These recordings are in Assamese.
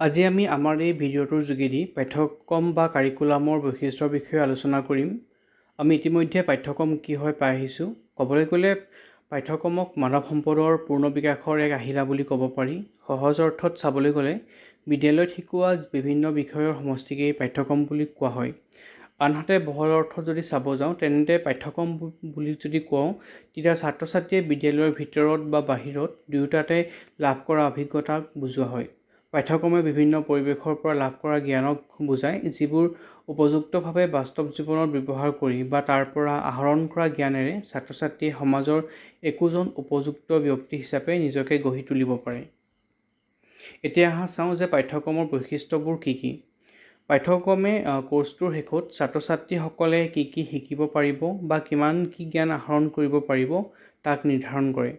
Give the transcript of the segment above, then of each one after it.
আজি আমি আমাৰ এই ভিডিঅ'টোৰ যোগেদি পাঠ্যক্ৰম বা কাৰিকুলামৰ বৈশিষ্ট্যৰ বিষয়ে আলোচনা কৰিম। আমি ইতিমধ্যে পাঠ্যক্ৰম কি হয় পাই আহিছোঁ। ক'বলৈ গ'লে পাঠ্যক্ৰমক মানৱ সম্পদৰ পূৰ্ণ বিকাশৰ এক আহিলা বুলি ক'ব পাৰি। সহজ অৰ্থত চাবলৈ গ'লে বিদ্যালয়ত শিকোৱা বিভিন্ন বিষয়ৰ সমষ্টিকেই পাঠ্যক্ৰম বুলি কোৱা হয়। আনহাতে বহল অৰ্থত যদি চাব যাওঁ তেন্তে পাঠ্যক্ৰম বুলি যদি কওঁ তেতিয়া ছাত্ৰ ছাত্ৰীয়ে বিদ্যালয়ৰ ভিতৰত বা বাহিৰত দুয়োটাতে লাভ কৰা অভিজ্ঞতাক বুজোৱা হয়। পাঠ্যক্ৰমে বিভিন্ন পৰিৱেশৰ পৰা লাভ কৰা জ্ঞানক বুজায় যিবোৰ উপযুক্তভাৱে বাস্তৱ জীৱনত ব্যৱহাৰ কৰি বা তাৰ পৰা আহৰণ কৰা জ্ঞানেৰে ছাত্ৰ ছাত্ৰীয়ে সমাজৰ একোজন উপযুক্ত ব্যক্তি হিচাপে নিজকে গঢ়ি তুলিব পাৰে। এতিয়া আহা চাওঁ যে পাঠ্যক্ৰমৰ বৈশিষ্ট্যবোৰ কি কি। পাঠ্যক্ৰমে কোৰ্চটোৰ শেষত ছাত্ৰ ছাত্ৰীসকলে কি কি শিকিব পাৰিব বা কিমান কি জ্ঞান আহৰণ কৰিব পাৰিব তাক নিৰ্ধাৰণ কৰে।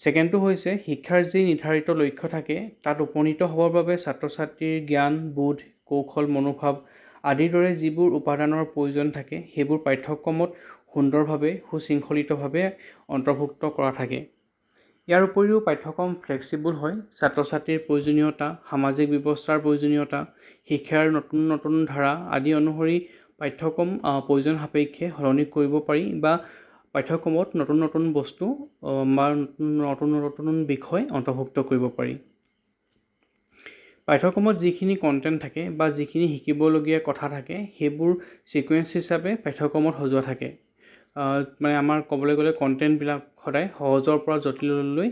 ছেকেণ্ডটো হৈছে শিক্ষাৰ যি নিৰ্ধাৰিত লক্ষ্য থাকে তাত উপনীত হ'বৰ বাবে ছাত্ৰ ছাত্ৰীৰ জ্ঞান বোধ কৌশল মনোভাৱ আদিৰ দৰে যিবোৰ উপাদানৰ প্ৰয়োজন থাকে সেইবোৰ পাঠ্যক্ৰমত সুন্দৰভাৱে সুশৃংখলিতভাৱে অন্তৰ্ভুক্ত কৰা থাকে। ইয়াৰ উপৰিও পাঠ্যক্ৰম ফ্লেক্সিবল হয় ছাত্ৰ ছাত্ৰীৰ প্ৰয়োজনীয়তা সামাজিক ব্যৱস্থাৰ প্ৰয়োজনীয়তা শিক্ষাৰ নতুন নতুন ধাৰা আদি অনুসৰি পাঠ্যক্ৰম প্ৰয়োজন সাপেক্ষে সলনি কৰিব পাৰি বা পাঠ্যক্ৰমত নতুন নতুন বস্তু বা নতুন নতুন বিষয় অন্তৰ্ভুক্ত কৰিব পাৰি। পাঠ্যক্ৰমত যিখিনি কণ্টেণ্ট থাকে বা যিখিনি শিকিবলগীয়া কথা থাকে সেইবোৰ ছিকুৱেঞ্চ হিচাপে পাঠ্যক্ৰমত সজোৱা থাকে। মানে আমাৰ ক'বলৈ গ'লে কণ্টেণ্টবিলাক সদায় সহজৰ পৰা জটিললৈ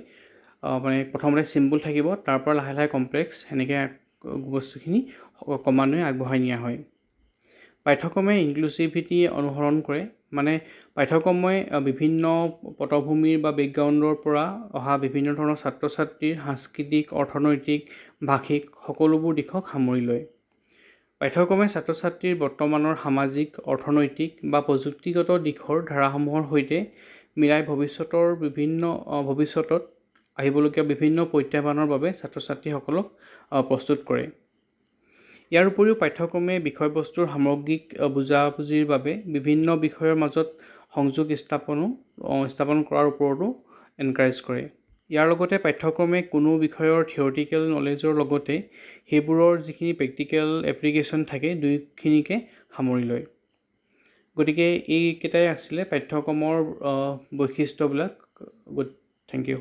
মানে প্ৰথমতে চিম্পুল থাকিব তাৰ পৰা লাহে লাহে কমপ্লেক্স সেনেকৈ বস্তুখিনি ক্ৰমান্বয়ে আগবঢ়াই নিয়া হয়। পাঠ্যক্ৰমে ইনক্লুচিভিটি অনুসৰণ কৰে মানে পাঠ্যক্ৰমে বিভিন্ন পটভূমিৰ বা বেকগ্ৰাউণ্ডৰ পৰা অহা বিভিন্ন ধৰণৰ ছাত্ৰ ছাত্ৰীৰ সাংস্কৃতিক অৰ্থনৈতিক ভাষিক সকলোবোৰ দিশক সামৰি লয়। পাঠ্যক্ৰমে ছাত্ৰ ছাত্ৰীৰ বৰ্তমানৰ সামাজিক অৰ্থনৈতিক বা প্ৰযুক্তিগত দিশৰ ধাৰাসমূহৰ সৈতে মিলাই ভৱিষ্যতৰ বিভিন্ন ভৱিষ্যতত আহিবলগীয়া বিভিন্ন প্ৰত্যাহ্বানৰ বাবে ছাত্ৰ ছাত্ৰীসকলক প্ৰস্তুত কৰে। ইয়াৰ উপৰিও পাঠ্যক্ৰমে বিষয়বস্তুৰ সামগ্ৰিক বুজাবুজিৰ বাবে বিভিন্ন বিষয়ৰ মাজত সংযোগ স্থাপনো স্থাপন কৰাৰ ওপৰতো এনকাৰেজ কৰে। ইয়াৰ লগতে পাঠ্যক্ৰমে কোনো বিষয়ৰ থিয়ৰিটিকেল নলেজৰ লগতে সেইবোৰৰ যিখিনি প্ৰেক্টিকেল এপ্লিকেশ্যন থাকে দুয়োখিনিকে সামৰি লয়। গতিকে এইকেইটাই আছিলে পাঠ্যক্ৰমৰ বৈশিষ্ট্যবিলাক। Thank U